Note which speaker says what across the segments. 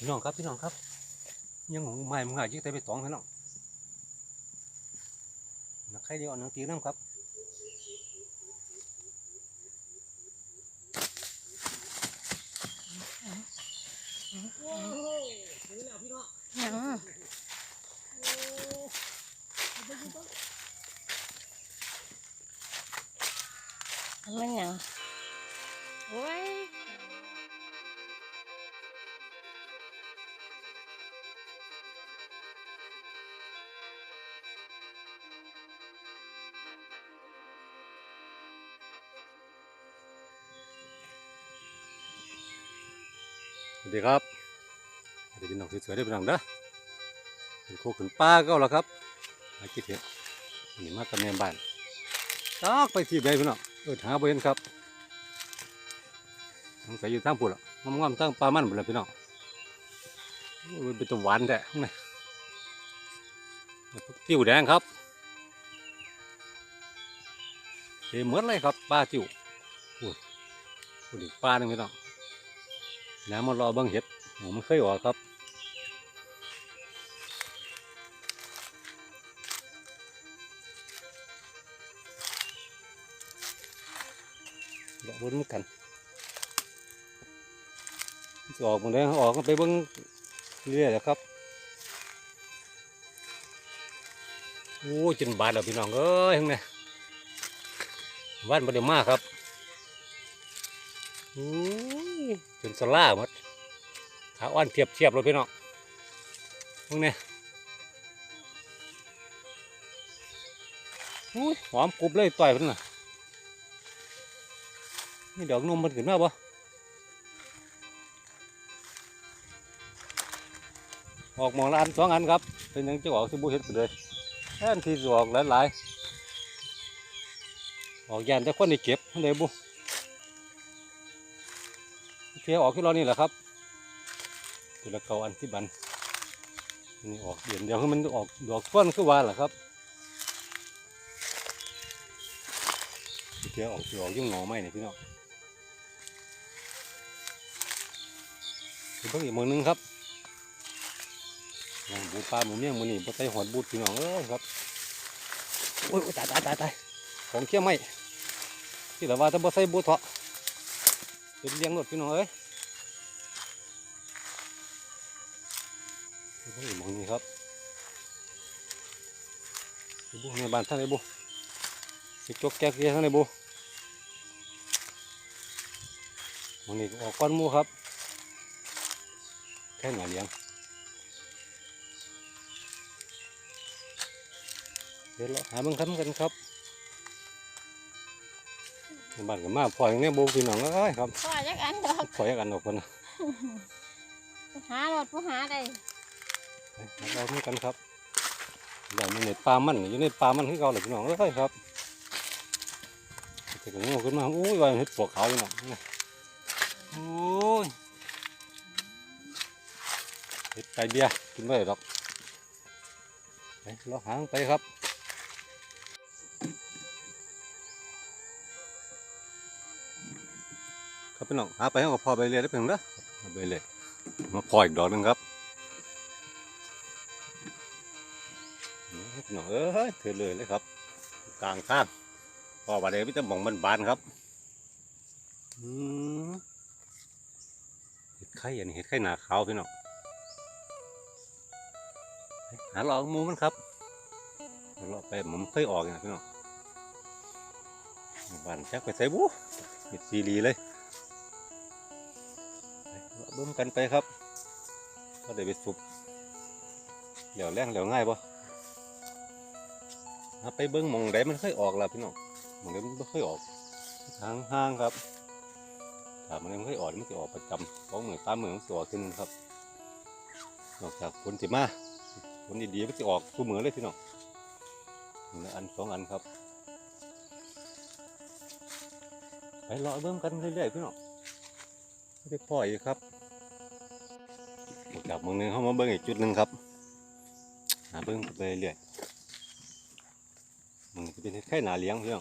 Speaker 1: พี่น้องครับพี่น้องครับ ยังหงไม่มึงหายยิ่งแต่ไปสองพี่น้องนักใครเดียวหนังตีน้ำครับ
Speaker 2: ยังมันยัง
Speaker 1: วัสดีครับสวัสดีพี่น้องสวยๆได้พี่น้องเด้อเป็นโคขึ้นป้าก็แล้วครับมาคิดเห็นนี่มากับแม่บ้านจอกไปที่ใดพี่น้องเออหาบ่เห็นครับสงสัยอยู่ทางปุ่นอะงามๆทางปลามันหมดเลยพี่น้องมันเป็นตัวหวานแท้ข้างในแล้วพวกติ้วแดงครับเต็มหมดเลยครับปลาติ้วโอ้ยพูดอีกปลาหนึ่งพี่น้อง แล้วมารอเบังเห็ดผมไม่เคยออกครับดอกบนมือนกันออกหมดเลยออกก็ไปเบิ้งเรื่อยแหละครับโอ้ยจนบาดแล้วพี่น้องเอ้ยทั้งนี้บ้านบ่ได้มากครับโอ้ จนสลาหมดขาอ่อนเทียบเทียบเลยพี่น้องพวกนี้ยหอมกรุบเลยต่อยมันน่ะนี่ดอกนมมันขึ้นมาบ่ออกมองละอันสองอันครับ เป็นยังจะออกสิบุเห็ดไปเลยแค่นที่จะออกหลายๆออกยานแต่คนนี่เก็บเลยบุ เทียออกที่เรานี่แหละครับตัวละเกาอันที่บันนี่ออกเดี๋ยวเดี๋ยวมันออกดอกก้อนก็ว่าแหละครับเทียออกออกยุ่งหนอไม้นี่ยพี่น้องเพิ่งอีกมือนึงครับบูปลาหมูเมี่ยงมือนี่บ่ใส่หอดบูดพี่น้องเอ้ยครับโอ้ยตายตายตายตายของเขี้ยวไม่ที่ละว่าถ้าบ่ใส่บูดเถาะเป็นเลี้ยงรถพี่น้องเอ้ย บุในบ้านท่านไอ้บุสิจกแก๊กเกียท่านไอ้บุมองนี่ก็ออกก้อนหมูครับ แค่หนาเลี้ยงเดี๋ยวเราหาเบิ่งคันกันครับในบ้านก็มาพออย่างนี้บุพี่น้องเอ้ยครับ
Speaker 2: พ่อจักอันดอก
Speaker 1: ถอยกันออกคนนะ
Speaker 2: หารถผู้หาได้
Speaker 1: ไปเราไม่กันครับ เดี๋ยวมันในปลามันอยู่ในปลามันที่เราเลยพี่น้องเอ้ยครับจะกันงอขึ้นมาโอ้ยว่าเห็ดปวกขาวพี่น้องนี่โอ้ยเห็ดไก่เบียกินไม่ได้หรอกไปเราหางไปครับครับพี่น้องหาไปให้กับพ่อไปเรียได้เพียงเด้อเอาไปเลยมาพออีกดอกหนึงครับ หน่อยเอ้ยเถื่อเลยเลยครับ กลางทางพอบาดเดวิตาหมองมันบานครับเห็ดไข่อันนี้เห็ดไข่หนาขาวพี่น้องหาหลองหมูมันครับหลองไปผมเคยออกนะพี่น้องบานจักไปใส่บูเห็ดซีรีเลยเลาะเบิ่มกันไปครับก็ได้ไปสุบเหลียวแรงเหลียวง่ายปะ เอาไปเบิ้งมองใดมันเคยออกล้วพี่น้องมองใดมันไม่เคยออกทางห้างครับถ้ามันยังไม่เคยออกมันจะออกประจำของเหมือนตามเหมือนมันจะออกขึ้นครับ นอกจากผลสิมาผลดีๆมันจะออกคู่มือเลยพี่น้องนอันสองอันครับไปรอเบิ้งกันเรื่อยๆพี่น้องไม่ได้ปล่อยครับจากเมืองนึงเข้ามาเบิ้งอีกจุดหนึ่งครับหาเบิ้งไปเรื่อยๆ เนแค่หนาเลี้ยงเรื่อง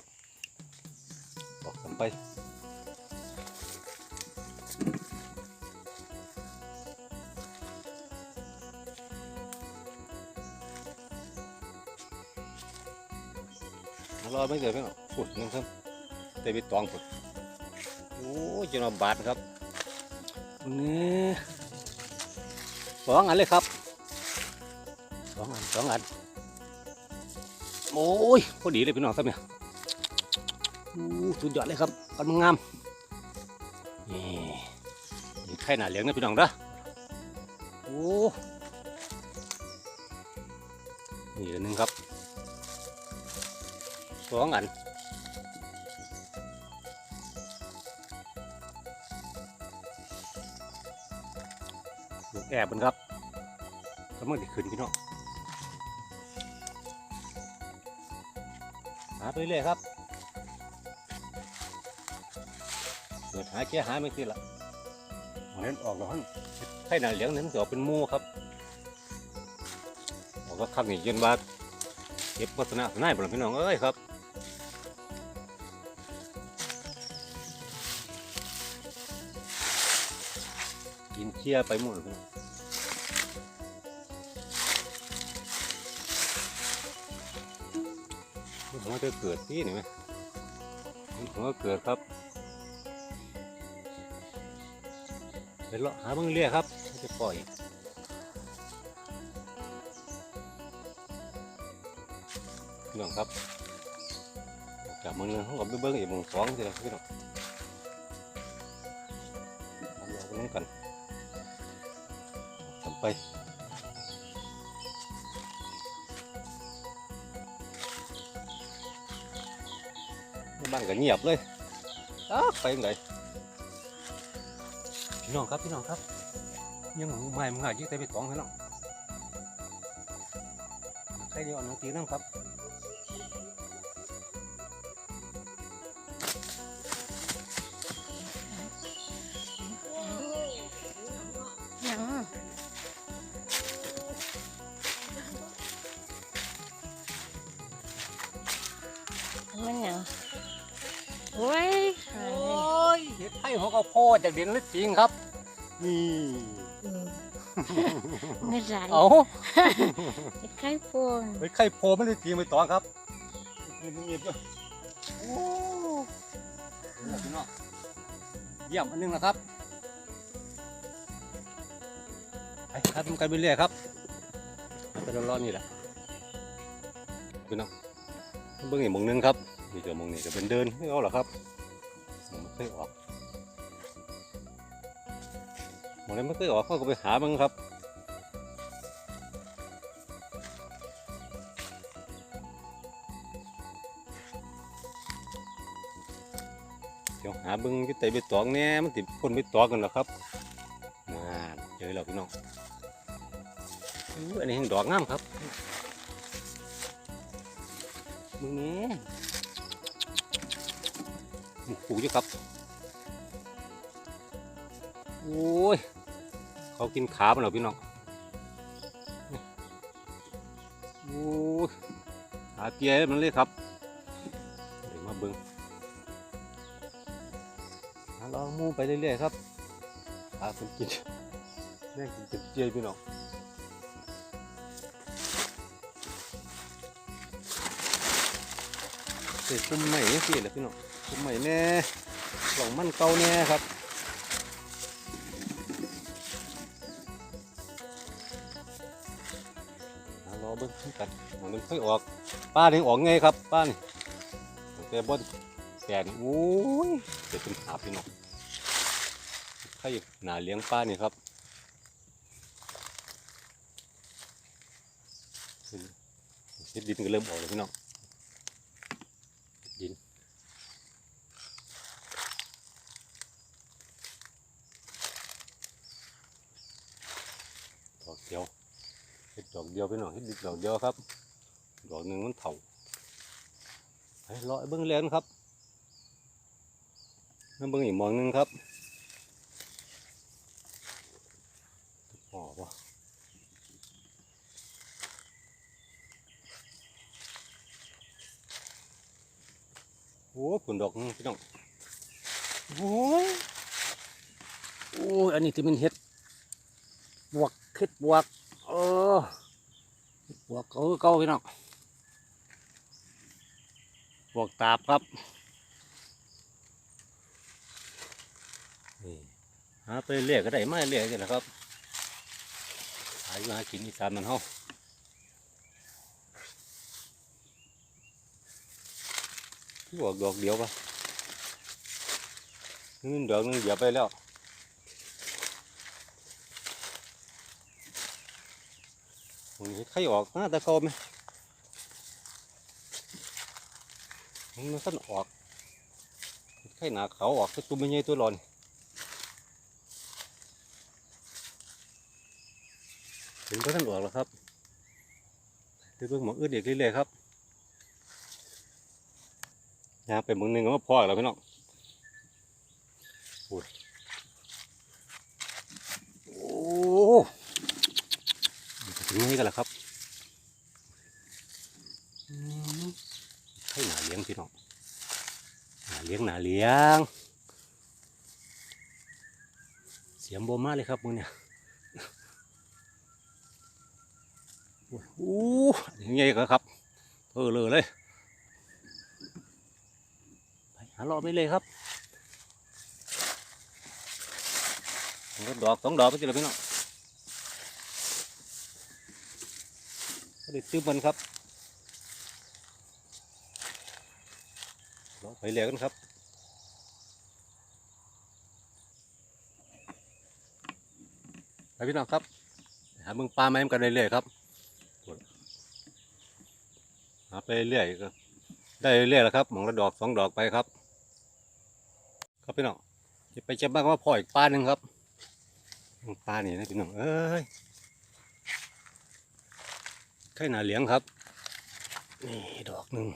Speaker 1: บอกกันไปรอไม่เกิดไม่หรอนฝุดนนึงครับแต่บิตองฝุดโอ้ยจะมาบาดครับนี่สองอันเลยครับสองอันสองอัน โอ้ยพอดีเลยพี่น้องครับเนี่ยสุดยอดเลยครับกำลังงามนี่ไข่หนาเหลืองนะพี่น้องเด้อโอ้นี่อันหนึงครับสองอันแอบมันครับกำลังจะขึ้นพี่น้อง ไปเรื่อยๆครับเกิดหาแก้หาไม่ขึ้นละวันนั้นออกแล้วฮะไข่หนาเหลืองนั้นจะออกเป็นหมูครับออกก็ข้างนี้เย็นว่าเก็บโฆษณาสนายบ่ล่ะพี่น้องเอ้ยครับกินเชียไปหมดเลย หัวจะเกิดที่นี่ไหมมันหัวเกิดครับไปเลาะหาเบิ่งเรียครับจะปล่อยพี่น้องครับจากเมืองหนึงเขาก็ไปเบิ้งอีกเมืองสองสิครับพี่น้อง บ้านก็เงียบเลยอ้าไปยังไงพี่น้องครับพี่น้องครับ ยังหมูใหม่มึงหายิ่งแต่ไปตองพี่น้องใครเดียวเอาหนังตีน้ำครับ ของข้าวโพดจากเด่นลึกจริงครับ นี่
Speaker 2: อืมเงินไหล
Speaker 1: เอา
Speaker 2: เห็ดไข่โพน
Speaker 1: เห็ดไข่โพไม่ได้จริงไปตองครับเงียบๆด้วยโอ้นี่แหละพี่น้องเยี่ยมอันหนึงนะครับไปครับทำกันไปเรื่อยครับไปร้อนๆนี่แหละพี่น้องเบื้องอีกหมองหนึงครับนี่เจอหมองนี้จะเป็นเดินไม่เอาหรอกครับมันไม่เคยออก มองนี้ไม่เคยออกเขาก็ไปหาบ้างครับเดี๋ยวหาบิ้งอยึดไตไปตองแน่มันติดคนไปตองกันหรอครับน่าเจอแล้วพี่น้องอันนี้แห่งดอกงามครับมึงนี้ปลูกอยู่ครับ โอ้ย เขากินขามันเหรอพี่น้องโอ้ยขาเปียมันเลยครับเดี๋ยวมาเบิ้งหาลองมูไปเรื่อยๆครับพาคนกินแม่งกินเป็นเจียพี่น้องเศษคุ้มใหม่นี่สิแหละพี่น้องคุ้มใหม่แน่กล่องมันเก่าแน่ครับ มันมันค่อยออกป้านี่ออกไงครับป้านี่แต่บนแกนี่โอ้ยเดี๋ยวเป็นหาบพี่น้องใครหนาเลี้ยงป้านี่ครับเฮ็ดดินก็เริ่มออกแล้วพี่น้องดินดอกเดียวเห็ดดอกเดียวไปหน่อยเห็ดดิดดอกเดียวครับ อกหนึ่งมันเถาให้รอให้เบิ้งแลนครับนั่นเบิ้งอีกมองหนึ่งครับอ๋อวะโอ้ผลดอกนึงพี่น้องโอ้ยโอ้ยอันนี้ที่มันเห็ดบวกเห็ดบวกเออบวกเก่าเก่าพี่น้อง วกตาบครับนี่หาไปเรียกก็ได้ไม่เรียกกันแหละครับหาอยู่หากินอีสานมันเฮาที่บอกดอกเดียวปะนึงดอกนึงเหยียบไปแล้วมันเฮ็ดไข่ออกหน้าตะเกาไหม มันสั้นออกไข่หนาเขาออกตุ้มไม่ใหญ่ตัวร้อนถึงก็ท่านออกแล้วครับเดี๋ยวเพิ่งหมองอื่นเด็กเรื่อยๆครับยางไปหมึงหนึ่งก็มาพอแล้วพี่น้องโอ้โอ้ถึงนี่กันแล้วครับ อืมไข่หนาเลี้ยงพี่น้องหนาเลี้ยงหนาเลี้ยง เสียงโบมากเลยครับมึงเนี่ยอู้ยังไงกันครับเออเลยเลยไปหาเลาะไปเลยครับดอกสองดอกก็จะเลยพี่น้องก็ได้ตื้อมันครับ เลาะไปเลยกันครับไปพี่น้องครับ หาเมืองปลาไม้กันเรื่อยๆครับหาไปเรื่อยก็ได้เรื่อยๆแล้วครับหมองละดอกสองดอกไปครับ ครับพี่น้องจะไปจ็บบ้างว่าพ่ออีกปลาหนึ่งครับปลานี่นะพี่น้องเอ้ยไข่หนาเหลียงครับนี่ดอกหนึ่ง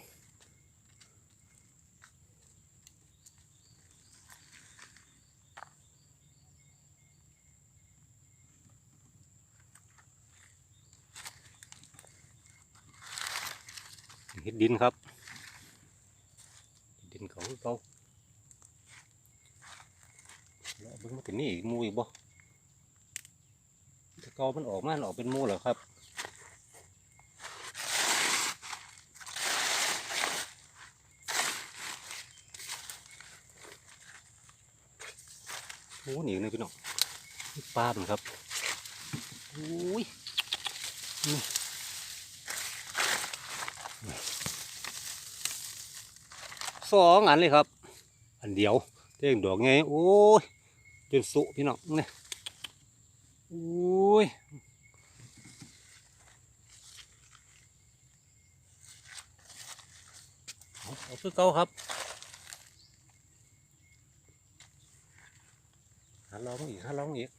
Speaker 1: เห็ดดินครับดินเขาเขาแล้วเบิ่งมาถึงนี่อีกมูอีกบ่ถ้าเกามันออกมาออกเป็นมูเหรอครับโอ้หนีเลยพี่น้องปลาเหมือนครับโอ้ยนี่ สองอันเลยครับ อันเดียวเต่งดอกไงโอ้ยจนสุพี่น้องนี่โอ้ยเอาเอาคือเก่าครับหาลองอีกหาลองอีก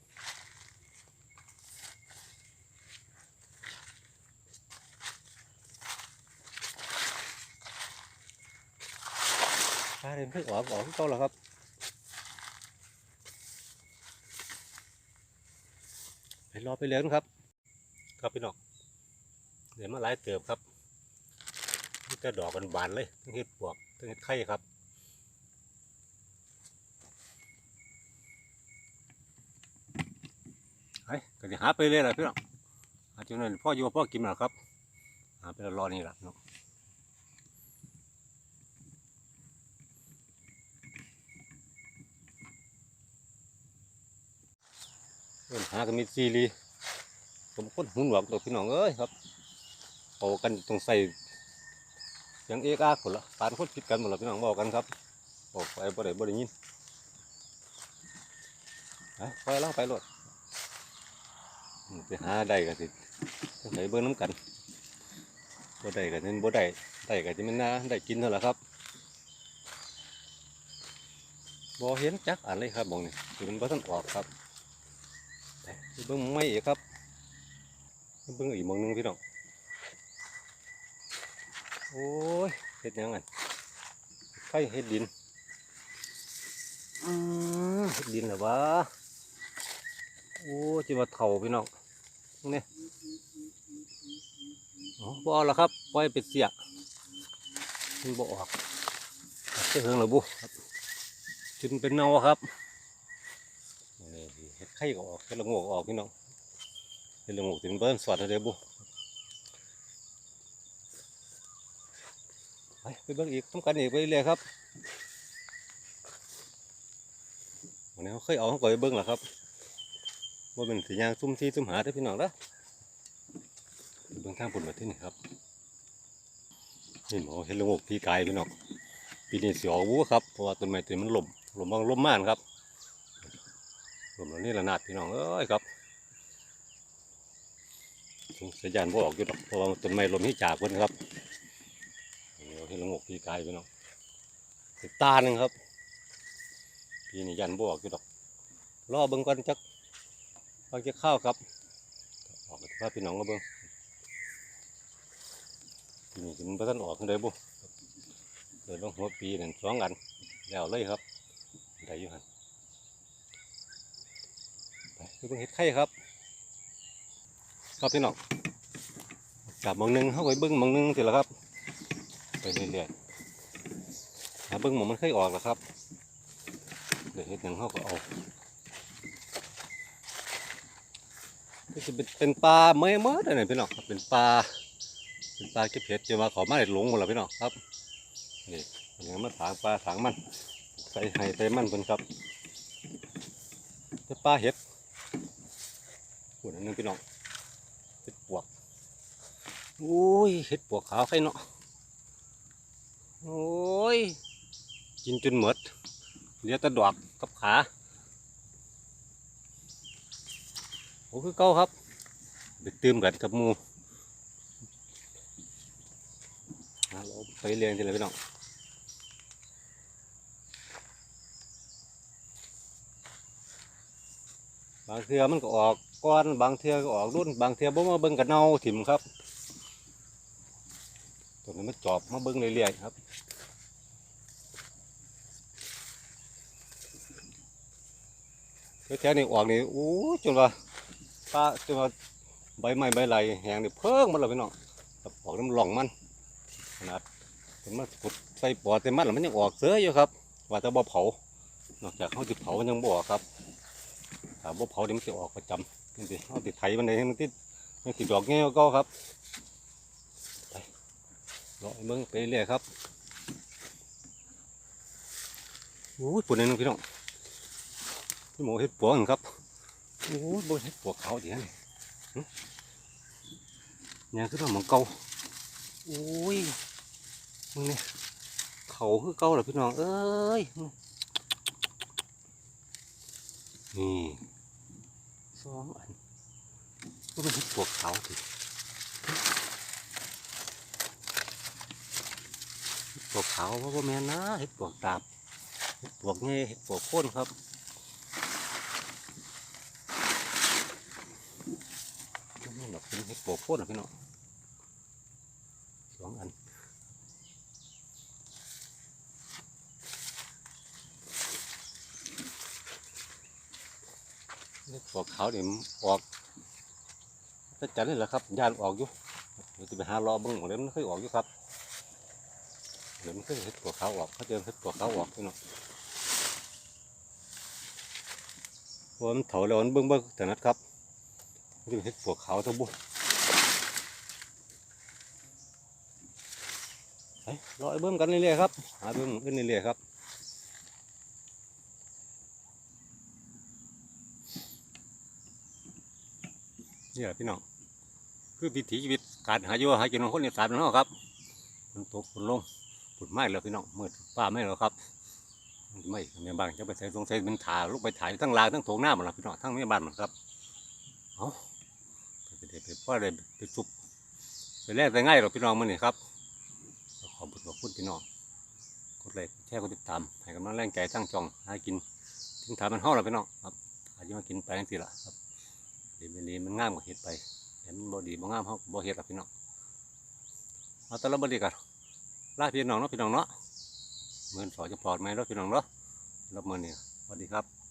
Speaker 1: ปลาเดินเพิ่งออกออกเขาแล้วครับไปรอไปเลี้ยงครับ ครับพี่น้องเดี๋ยวมาหลายเติบครับนี่แต่ดอกกันบานเลยทั้งเห็ดปวกทั้งเห็ดไข่ครับไอ้ก็จะหาไปเลยแหละพี่น้องอาจจะนั่นพ่ออยู่พ่อกินนะครับหาไปรอนี่แหละเนาะเอิ้นหากันมีซีรีผมคนหุ่นหวกตัวพี่น้องเอ้ยครับเอากันตรงใส่เสียงเอกอาคนละปานคนผิดกันหมดละพี่น้องบอกกันครับบอกไปบ่ได้บ่ได้ยินไปไปเล่าไปรถไปหาได้ก็สิใส่เบิ้งน้ำกันบ่ได้ก็นั่นบ่ได้ได้ก็จะมันน่าได้กินเท่านั้นล่ครับบ่เห็นจักอันเลยครับมองนี่คือมันบ่ทันออกครับ เบิ้งไม่อีกครับเบิ้งอีกมองหนึงพี่น้องโอ้ยเฮ็ดยังไงไฟเฮ็ดดินอืมเฮ็ดดินเหรอวะโอ้จิมาเถ่าพี่น้องนี่อ๋อบเอแล้วครับปล่อยเป็ดเสียมันบออกเจ้าเหิงเหรือบุครันเป็นเนาครับ ข่ก็ออกเห็ดละโงกออกพี่น้องเห็ดละโงกถึงเบิ้ลสวัสดีเด้อบุไปไปเบิ่งอีกทำกันอีกไปเรื่อยครับวันนี้เขาเคยเอาเขาก็ไปเบิ่งแหละครับว่าเป็นสียางซุ่มซีซุ่มหาได้พี่น้องเด้อไปเบิ่งทางปุ่นมาที่นี่ครับนี่หมอเห็นละงกพี่กายพี่น้องปีนี้เสียววูครับเพราะว่าต้นไม้ต้นมันหล่มล่มบางล่มม่านครับ ล่มแล้วนี่ระนาดพี่น้องเอ้ยครับสัญญาณบ่ออกอยู่ดอกเพราะว่าต้นไม้ลมที่จากเพิ่นครับเดี๋ยวที่ละงกพี่กายไปเนาะติดตาหนึ่งครับพี่นี่ยันบออกอยู่ดอกรอเบิ่งก่อนจักบางจะเข้าวครับออกมาที่ว่าพี่น้องก็เบิ่งพี่นี่กินประทันออกกันเลยบุเดี๋ยวลงหัวปีนั่นสองอันแล้วเลยครับได้อยู่หัน ไปไปเบิ่งเห็ดไข่ครับครับพี่น้องกลับมองหนึงเข้าไปเบิ่งมองหนึงเสิละครับ ไปเรื่อยๆหาเบิ้งหมองมันเคยออกแล้วครับเดี๋ยวเห็ดหยังเขาก็เอาก็จะเป็นเป็นปลาเมื่อเมื่อเดี๋ยวนี้พี่น้องครับเป็นปลาเป็นปลาเก็บเห็ดจะมาขอมาได้หลงหมดแล้วพี่น้องครับนี่อันนี้มาถางปลาถางมันใส่ไห้ใส่มันเป็นครับเป็นปลาเห็ด หุ่นอันหนึงพี่น้องเห็ดปวกโอ้ยเห็ดปวกขาวใครเนาะโอ้ยกินจนหมดเหลือแต่ดอกกับขาโอ้คือเก้าครับไปเติมกันกับมูอะเราไปเรียงทีละพี่น้องบางเทือมันก็ออก ก้อนบางเทือก็ออกรุ่นบางเทือบ่มาเบิ่งกันเน่าถิ่มครับตัวนี้มันจอบมาเบิ่งเรื่อยๆครับแถวๆนี้ออกนี่โอ้จนว่าป้าจนว่าใบไม้ใบไหลแหงนี่เพิ่งมันแล้วพี่น้องออกน้ำหล่องมันขนาดเป็นมาขุดใส่ปอดเต็มมันแล้วมันยังออกเสืออยู่ครับ ว่าแต่บ่เผานอกจากเขาจะเผามันยังบ่ออกครับถ้าบ่เผาเดี๋ยวมันจะออกประจำ นี่สิเอาติดไถมันเลยให้มันติดมันติดดอกเงี้ยก็ครับไปรอให้เบิ่งไปเรื่อยครับโอ้ยปุ่นนึงพี่น้องพี่หมูเห็ดปวกนั่นครับโอ้ยบนเห็ดปวกเขาเดี๋ยวนี่เนี่ยคือว่าหมองเกาโอ้ยมึงเนี่ยเขาคือเกาเหรอพี่น้องเอ้ยนี่ สองอันก็เป็นพวกเขาสิเห็ดปวกเขาว่าบ่แม่นะเห็ดพวกตาบเห็ดปวกเงี้ยเห็ดพวกโค่นครับนี่ดอกเป็นเห็ดพวกโคตรอพี่น้องสองอัน เขาวนี่มันออกจะจัดเลยเหรอครับยานออกอยู่เดี๋ยวจะไปหารอเบิ้งเดี๋ยวมันเคยออกอยู่ครับเดี๋ยวมันเคยเห็ดปวกขาออกเขาเจอเห็ดปวกขาออกพี่น้องเพราะว่ามันเถาแล้วมันเบิ้งเบิ้งแต่นัดครับนี่เห็ดปวกขาทั้งบุไปรอไอ้เบิ้มกันเรื่อยๆครับหาเบิ้มขึ้นเรื่อยๆครับ นี่แหละพี่น้องคือวิถีชีวิตการหาอยู่หากินของคนอีสานเนาะครับมันตกฝนลงฝนไหม้แล้วพี่น้องมืดป้าไม้แล้วครับไม่แม่บ้านจะไปใส่ตรงใส่เป็นถ่าลูกไปถ่ายทั้งลางทั้งโถงหน้าหมดแล้วพี่น้องทั้งแม่บ้านหมดครับเอาไปได้ไปพ่อได้ไปจุบไปแรกได้ง่ายหรอกพี่น้องมันนี่ครับขอบคุณขอบคุณพี่น้องกดไลค์แชร์กดติดตามให้กำลังแรงใจทั้งจองหากินถึงถามมันห่อแล้วพี่น้องครับอาจจะมากินไปจังสิละครับ ดี๋ยวมันดีมันงามกว่าเห็ดไปแต่มันบ่ดีบ่งามเขาบ่เห็ดหรอกพี่น้องเอาแตละบดีกันลาพี่น้องเนาะพี่น้องเนาะเหมือนสอจะปลอดไหมเนาะพี่น้องเนาะรับมือนี่สวัสดีครับ